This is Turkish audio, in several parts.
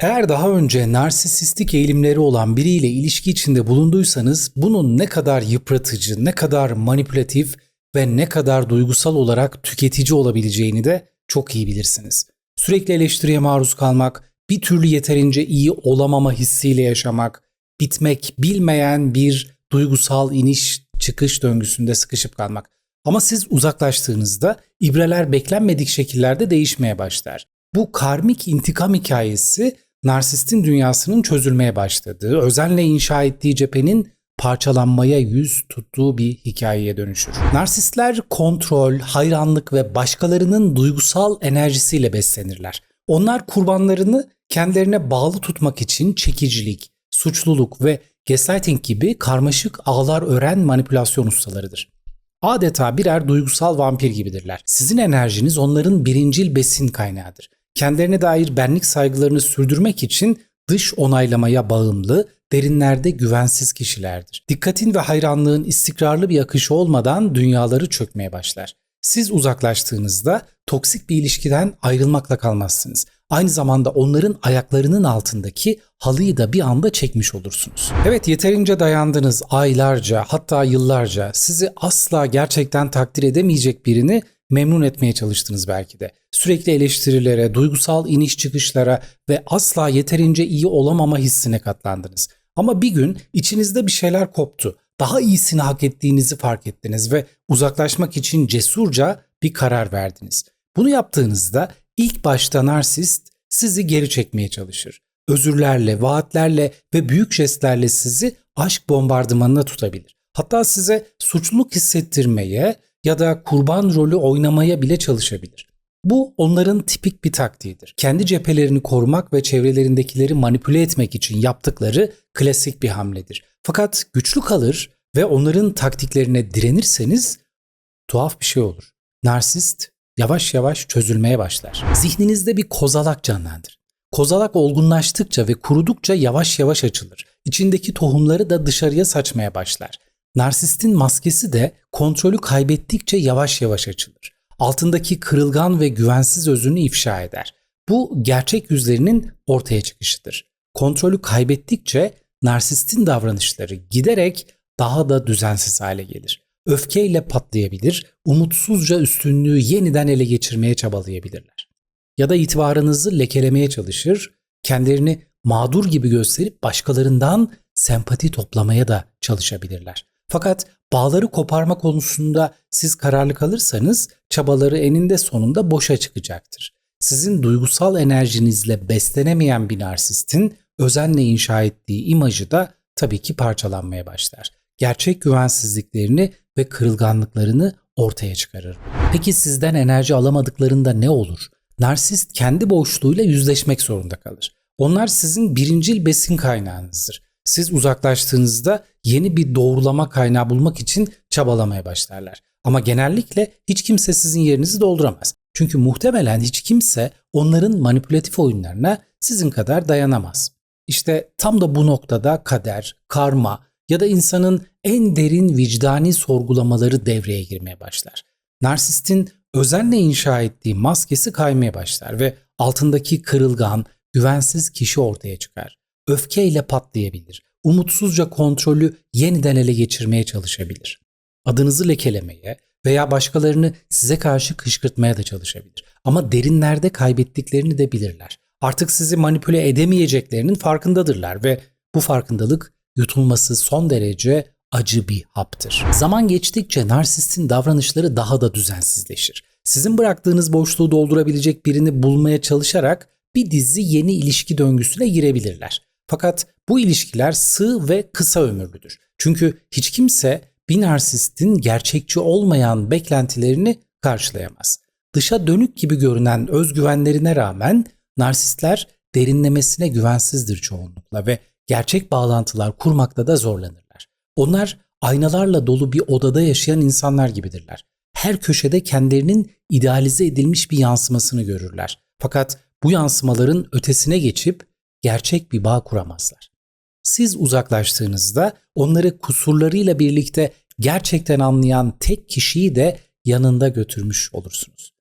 Eğer daha önce narsisistik eğilimleri olan biriyle ilişki içinde bulunduysanız bunun ne kadar yıpratıcı, ne kadar manipülatif ve ne kadar duygusal olarak tüketici olabileceğini de çok iyi bilirsiniz. Sürekli eleştiriye maruz kalmak, bir türlü yeterince iyi olamama hissiyle yaşamak, bitmek bilmeyen bir duygusal iniş çıkış döngüsünde sıkışıp kalmak. Ama siz uzaklaştığınızda ibreler beklenmedik şekillerde değişmeye başlar. Bu karmik intikam hikayesi narsistin dünyasının çözülmeye başladığı, özenle inşa ettiği cephenin parçalanmaya yüz tuttuğu bir hikayeye dönüşür. Narsistler kontrol, hayranlık ve başkalarının duygusal enerjisiyle beslenirler. Onlar kurbanlarını kendilerine bağlı tutmak için çekicilik, suçluluk ve gaslighting gibi karmaşık ağlar ören manipülasyon ustalarıdır. Adeta birer duygusal vampir gibidirler. Sizin enerjiniz onların birincil besin kaynağıdır. Kendilerine dair benlik saygılarını sürdürmek için dış onaylamaya bağımlı, derinlerde güvensiz kişilerdir. Dikkatin ve hayranlığın istikrarlı bir akışı olmadan dünyaları çökmeye başlar. Siz uzaklaştığınızda toksik bir ilişkiden ayrılmakla kalmazsınız. Aynı zamanda onların ayaklarının altındaki halıyı da bir anda çekmiş olursunuz. Evet yeterince dayandınız aylarca hatta yıllarca sizi asla gerçekten takdir edemeyecek birini memnun etmeye çalıştınız belki de. Sürekli eleştirilere, duygusal iniş çıkışlara ve asla yeterince iyi olamama hissine katlandınız. Ama bir gün içinizde bir şeyler koptu. Daha iyisini hak ettiğinizi fark ettiniz ve uzaklaşmak için cesurca bir karar verdiniz. Bunu yaptığınızda ilk başta narsist sizi geri çekmeye çalışır. Özürlerle, vaatlerle ve büyük jestlerle sizi aşk bombardımanına tutabilir. Hatta size suçluluk hissettirmeye ya da kurban rolü oynamaya bile çalışabilir. Bu onların tipik bir taktiğidir. Kendi cephelerini korumak ve çevrelerindekileri manipüle etmek için yaptıkları klasik bir hamledir. Fakat güçlü kalır ve onların taktiklerine direnirseniz tuhaf bir şey olur. Narsist yavaş yavaş çözülmeye başlar. Zihninizde bir kozalak canlandır. Kozalak olgunlaştıkça ve kurudukça yavaş yavaş açılır. İçindeki tohumları da dışarıya saçmaya başlar. Narsistin maskesi de kontrolü kaybettikçe yavaş yavaş açılır. Altındaki kırılgan ve güvensiz özünü ifşa eder. Bu gerçek yüzlerinin ortaya çıkışıdır. Kontrolü kaybettikçe narsistin davranışları giderek daha da düzensiz hale gelir. Öfkeyle patlayabilir, umutsuzca üstünlüğü yeniden ele geçirmeye çabalayabilirler. Ya da itibarınızı lekelemeye çalışır, kendilerini mağdur gibi gösterip başkalarından sempati toplamaya da çalışabilirler. Fakat bağları koparma konusunda siz kararlı kalırsanız çabaları eninde sonunda boşa çıkacaktır. Sizin duygusal enerjinizle beslenemeyen bir narsistin özenle inşa ettiği imajı da tabii ki parçalanmaya başlar. Gerçek güvensizliklerini ve kırılganlıklarını ortaya çıkarır. Peki sizden enerji alamadıklarında ne olur? Narsist kendi boşluğuyla yüzleşmek zorunda kalır. Onlar sizin birincil besin kaynağınızdır. Siz uzaklaştığınızda yeni bir doğrulama kaynağı bulmak için çabalamaya başlarlar. Ama genellikle hiç kimse sizin yerinizi dolduramaz. Çünkü muhtemelen hiç kimse onların manipülatif oyunlarına sizin kadar dayanamaz. İşte tam da bu noktada kader, karma ya da insanın en derin vicdani sorgulamaları devreye girmeye başlar. Narsistin özenle inşa ettiği maskesi kaymaya başlar ve altındaki kırılgan, güvensiz kişi ortaya çıkar. Öfkeyle patlayabilir. Umutsuzca kontrolü yeniden ele geçirmeye çalışabilir. Adınızı lekelemeye veya başkalarını size karşı kışkırtmaya da çalışabilir. Ama derinlerde kaybettiklerini de bilirler. Artık sizi manipüle edemeyeceklerinin farkındadırlar ve bu farkındalık yutulması son derece acı bir haptır. Zaman geçtikçe narsistin davranışları daha da düzensizleşir. Sizin bıraktığınız boşluğu doldurabilecek birini bulmaya çalışarak bir dizi yeni ilişki döngüsüne girebilirler. Fakat bu ilişkiler sığ ve kısa ömürlüdür. Çünkü hiç kimse bir narsistin gerçekçi olmayan beklentilerini karşılayamaz. Dışa dönük gibi görünen özgüvenlerine rağmen narsistler derinlemesine güvensizdir çoğunlukla ve gerçek bağlantılar kurmakta da zorlanırlar. Onlar aynalarla dolu bir odada yaşayan insanlar gibidirler. Her köşede kendilerinin idealize edilmiş bir yansımasını görürler. Fakat bu yansımaların ötesine geçip gerçek bir bağ kuramazlar. Siz uzaklaştığınızda onları kusurlarıyla birlikte gerçekten anlayan tek kişiyi de yanında götürmüş olursunuz.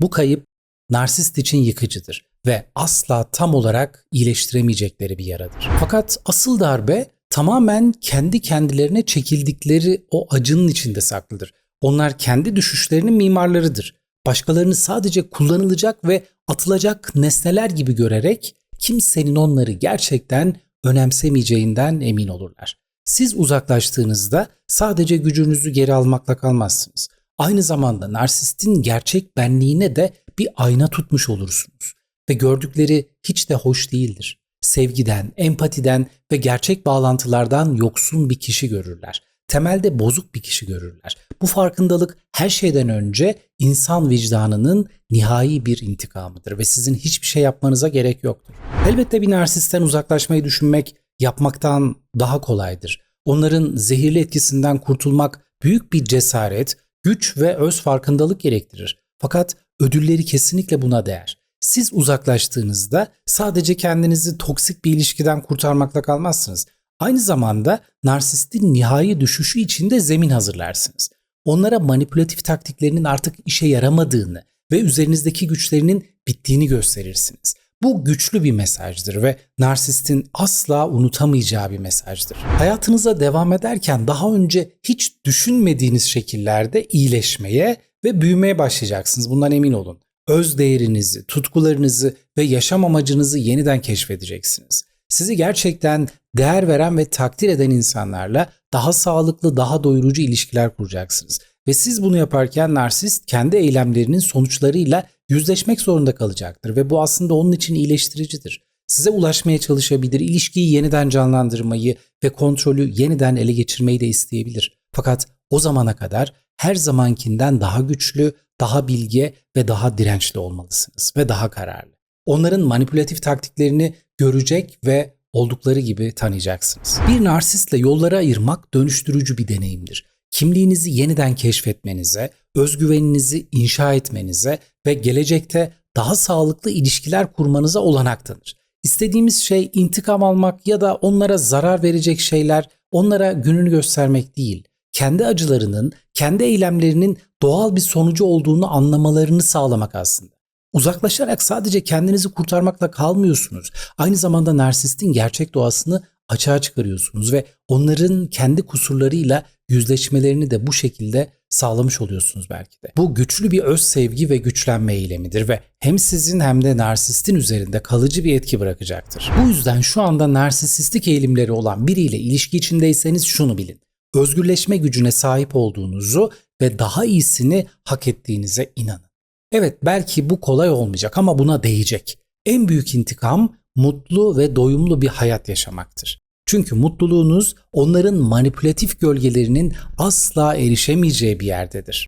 Bu kayıp narsist için yıkıcıdır ve asla tam olarak iyileştiremeyecekleri bir yaradır. Fakat asıl darbe tamamen kendi kendilerine çekildikleri o acının içinde saklıdır. Onlar kendi düşüşlerinin mimarlarıdır. Başkalarını sadece kullanılacak ve atılacak nesneler gibi görerek kimsenin onları gerçekten önemsemeyeceğinden emin olurlar. Siz uzaklaştığınızda sadece gücünüzü geri almakla kalmazsınız. Aynı zamanda narsistin gerçek benliğine de bir ayna tutmuş olursunuz ve gördükleri hiç de hoş değildir. Sevgiden, empatiden ve gerçek bağlantılardan yoksun bir kişi görürler. Temelde bozuk bir kişi görürler. Bu farkındalık her şeyden önce insan vicdanının nihai bir intikamıdır ve sizin hiçbir şey yapmanıza gerek yoktur. Elbette bir narsisten uzaklaşmayı düşünmek yapmaktan daha kolaydır. Onların zehirli etkisinden kurtulmak büyük bir cesaret, güç ve öz farkındalık gerektirir. Fakat ödülleri kesinlikle buna değer. Siz uzaklaştığınızda sadece kendinizi toksik bir ilişkiden kurtarmakla kalmazsınız. Aynı zamanda narsistin nihai düşüşü için de zemin hazırlarsınız. Onlara manipülatif taktiklerinin artık işe yaramadığını ve üzerinizdeki güçlerinin bittiğini gösterirsiniz. Bu güçlü bir mesajdır ve narsistin asla unutamayacağı bir mesajdır. Hayatınıza devam ederken daha önce hiç düşünmediğiniz şekillerde iyileşmeye ve büyümeye başlayacaksınız. Bundan emin olun. Öz değerinizi, tutkularınızı ve yaşam amacınızı yeniden keşfedeceksiniz. Sizi gerçekten değer veren ve takdir eden insanlarla daha sağlıklı, daha doyurucu ilişkiler kuracaksınız. Ve siz bunu yaparken narsist kendi eylemlerinin sonuçlarıyla yüzleşmek zorunda kalacaktır ve bu aslında onun için iyileştiricidir. Size ulaşmaya çalışabilir, ilişkiyi yeniden canlandırmayı ve kontrolü yeniden ele geçirmeyi de isteyebilir. Fakat o zamana kadar her zamankinden daha güçlü, daha bilge ve daha dirençli olmalısınız ve daha kararlı. Onların manipülatif taktiklerini görecek ve oldukları gibi tanıyacaksınız. Bir narsistle yolları ayırmak dönüştürücü bir deneyimdir. Kimliğinizi yeniden keşfetmenize, özgüveninizi inşa etmenize ve gelecekte daha sağlıklı ilişkiler kurmanıza olanak tanır. İstediğimiz şey intikam almak ya da onlara zarar verecek şeyler, onlara gününü göstermek değil. Kendi acılarının, kendi eylemlerinin doğal bir sonucu olduğunu anlamalarını sağlamak aslında. Uzaklaşarak sadece kendinizi kurtarmakla kalmıyorsunuz. Aynı zamanda narsistin gerçek doğasını açığa çıkarıyorsunuz ve onların kendi kusurlarıyla yüzleşmelerini de bu şekilde sağlamış oluyorsunuz belki de. Bu güçlü bir öz sevgi ve güçlenme eylemidir ve hem sizin hem de narsistin üzerinde kalıcı bir etki bırakacaktır. Bu yüzden şu anda narsisistik eğilimleri olan biriyle ilişki içindeyseniz şunu bilin. Özgürleşme gücüne sahip olduğunuzu ve daha iyisini hak ettiğinize inanın. Evet belki bu kolay olmayacak ama buna değecek. En büyük intikam mutlu ve doyumlu bir hayat yaşamaktır. Çünkü mutluluğunuz onların manipülatif gölgelerinin asla erişemeyeceği bir yerdedir.